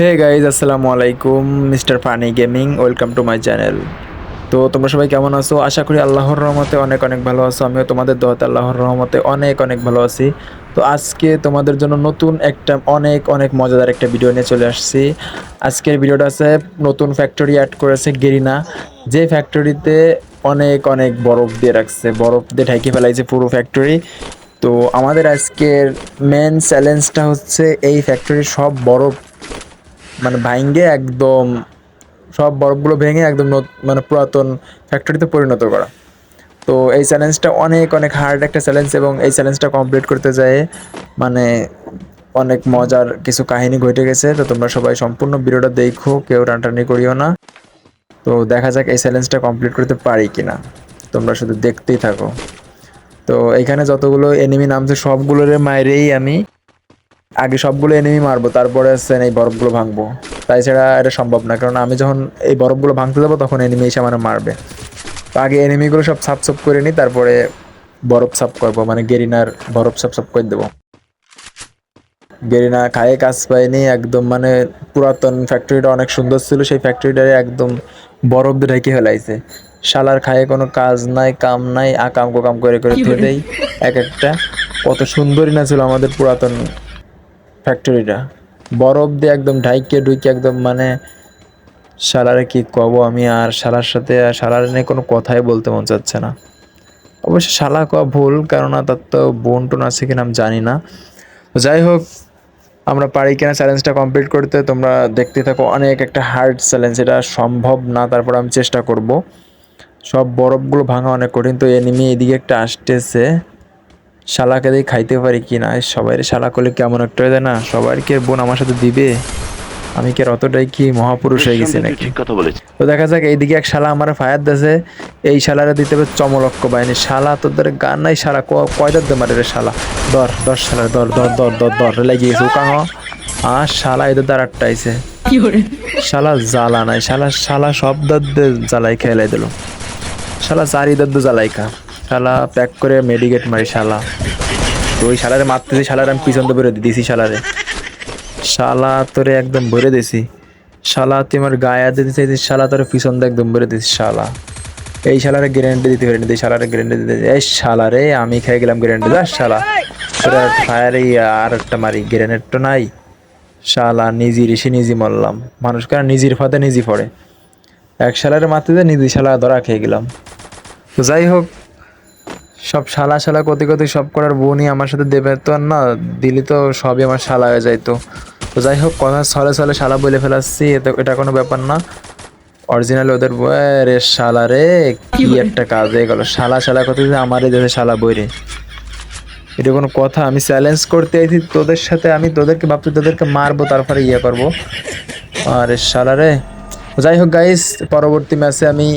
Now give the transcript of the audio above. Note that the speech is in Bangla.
হে গাইজ, আসসালামু আলাইকুম, mister funny gaming, welcome to my channel. তো তোমরা সবাই কেমন আছো? আশা করি আল্লাহর রহমতে অনেক অনেক ভালো আছো। আমিও তোমাদের দোয়াতে আল্লাহর রহমতে অনেক অনেক ভালো আছি। তো আজকে তোমাদের জন্য নতুন একটা, অনেক অনেক মজাদার একটা ভিডিও নিয়ে চলে আসছি। আজকের ভিডিওটা আছে, নতুন ফ্যাক্টরি অ্যাড করেছে গেরিনা। যে ফ্যাক্টরিতে অনেক অনেক বরফ দিয়ে রাখছে। বরফ দিয়ে ঢেকে ফেলাইছে পুরো ফ্যাক্টরি তো আমাদের আজকের মেন চ্যালেঞ্জটা হচ্ছে এই ফ্যাক্টরির সব বরফ মানে ভাঙ্গে একদম সব বরফগুলো ভেঙে একদম মানে পুরাতন ফ্যাক্টরিতে পরিণত করা। তো এই চ্যালেঞ্জটা অনেক অনেক হার্ড একটা চ্যালেঞ্জ এবং এই চ্যালেঞ্জটা কমপ্লিট করতে যায় মানে অনেক মজার কিছু কাহিনী ঘটে গেছে। তো তোমরা সবাই সম্পূর্ণ ভিডিওটা দেখো, কেউ টানটানি করিও না। তো দেখা যাক এই চ্যালেঞ্জটা কমপ্লিট করতে পারি কিনা। তোমরা শুধু দেখতেই থাকো। তো এখানে যতগুলো এনিমি নামছে, সবগুলোর মায়েরেই আমি আগে সবগুলো এনিমি মারবো তারপরে হচ্ছে এই বরফগুলো ভাঙবো। তাই ছাড়া এটা সম্ভব না কারণ আমি যখন এই বরফগুলো ভাঙতে যাব তখন এনিমি এসে আমার মারবে। তো আগে এনিমিগুলো সব সাফ সাফ করে নিই তারপরে বরফ সাফ করব মানে গেরিনার বরফ সাফ সাফ করে দেবো। গেরিনা খায়ে কাজ পায়নি একদম মানে পুরাতন ফ্যাক্টরিটা অনেক সুন্দর ছিল সেই ফ্যাক্টরিটারে একদম বরফ ঢেকে ফেলাইছে। শালার খায়ে কোনো কাজ নাই কাম নাই আকাম কোকাম করে করে দেয় এক একটা। কত সুন্দরই না ছিল আমাদের পুরাতন ফ্যাক্টরিটা বরফ দিয়ে একদম ঢাইকে ঢুইকে একদম মানে শালারে কি কব আমি আর শালার সাথে, শালার নিয়ে কোনো কথাই বলতে মন চাচ্ছে না। অবশ্য শালা কওয়া ভুল, কেননা তার তো বোন টোন আছে কিনা আমি জানি না। যাই হোক, আমরা পারি কিনা চ্যালেঞ্জটা কমপ্লিট করতে, তোমরা দেখতে থাকো অনেক একটা হার্ড চ্যালেঞ্জ এটা সম্ভব না, তারপর আমি চেষ্টা করব। সব বরফগুলো ভাঙা অনেক কঠিন, তো এনিমি এদিকে একটা আসতেছে। শালাকে দিয়ে খাইতে পারি কি না? সবাই শালা করলে কেমন একটা হয়ে যায় না? সবার কি আর বোন আমার সাথে দিবে? আমি কি অতটাই কি মহাপুরুষ হয়ে গেছি নাকি? কথা বলেছে তো দেখা যাক এইদিকে এক শালা আমার ফায়ার দেছে এই শালারে দিতে হবে চমলক্ষ বাহিনী। শালা তোদের গান নাই শালা। ক- কয়টার দে মারে রে শালা? দর দর শালা দর দর দর দর দর লেগে গেছে উকাং আর শালা এদের দ্বার আটটাইছে শালা জ্বালা নাই। শালা শালা সব দাদ্দে জ্বালাই খেলাই দিল। শালা চারি দাদ্দু জ্বালাই খা শালা প্যাক করে মেডিকেট মারি, শালা। তো ওই শালারে মারতেছি, শালারে আমি পিছন দিয়ে বেরো দিছি শালারে। শালা, তোরে একদম ভরে দিছি। শালা, তুই আমার গায়ে দিতে চাইছিস, শালা, তোর পিছন একদম ভরে দিস শালা। এই শালারে গ্যারেন্টি দিতে পারিনি এই শালারে গ্যারেন্টি দিতে এই শালা রে আমি খেয়ে গেলাম গ্যারেন্টি যা শালা? তোরা ফায়ারে আর একটা মারি গ্রেনেড তো নাই। শালা নিজের এসে নিজে মরলাম। মানুষ কেন নিজের ফাঁদে নিজে পড়ে? এক শালারে মারতে দিয়ে নিজে শালা ধরা খেয়ে গেলাম। তো যাই হোক সব শালা শালা কতি কতি সব করার বোনই আমার সাথে দেবে। তো আর না, দিলে তো সবই আমার শালা হয়ে যাইতো তো। যাই হোক, কথা ছলে ছলে শালা বলে ফেলাচ্ছি এটা কোনো ব্যাপার না। অরিজিনাল ওদের রে শালা রে, কি একটা কাজ হয়ে গেল। শালা শালা কথা আমার দেশে শালা বই রে। এটা কোনো কথা, আমি চ্যালেঞ্জ করতে আইছি তোদের সাথে, আমি তোদেরকে ভাবছি তোদেরকে মারবো, তারপরে ইয়ে করব। আরে শালা রে। যাই হোক গাইস পরবর্তী ম্যাচে আমি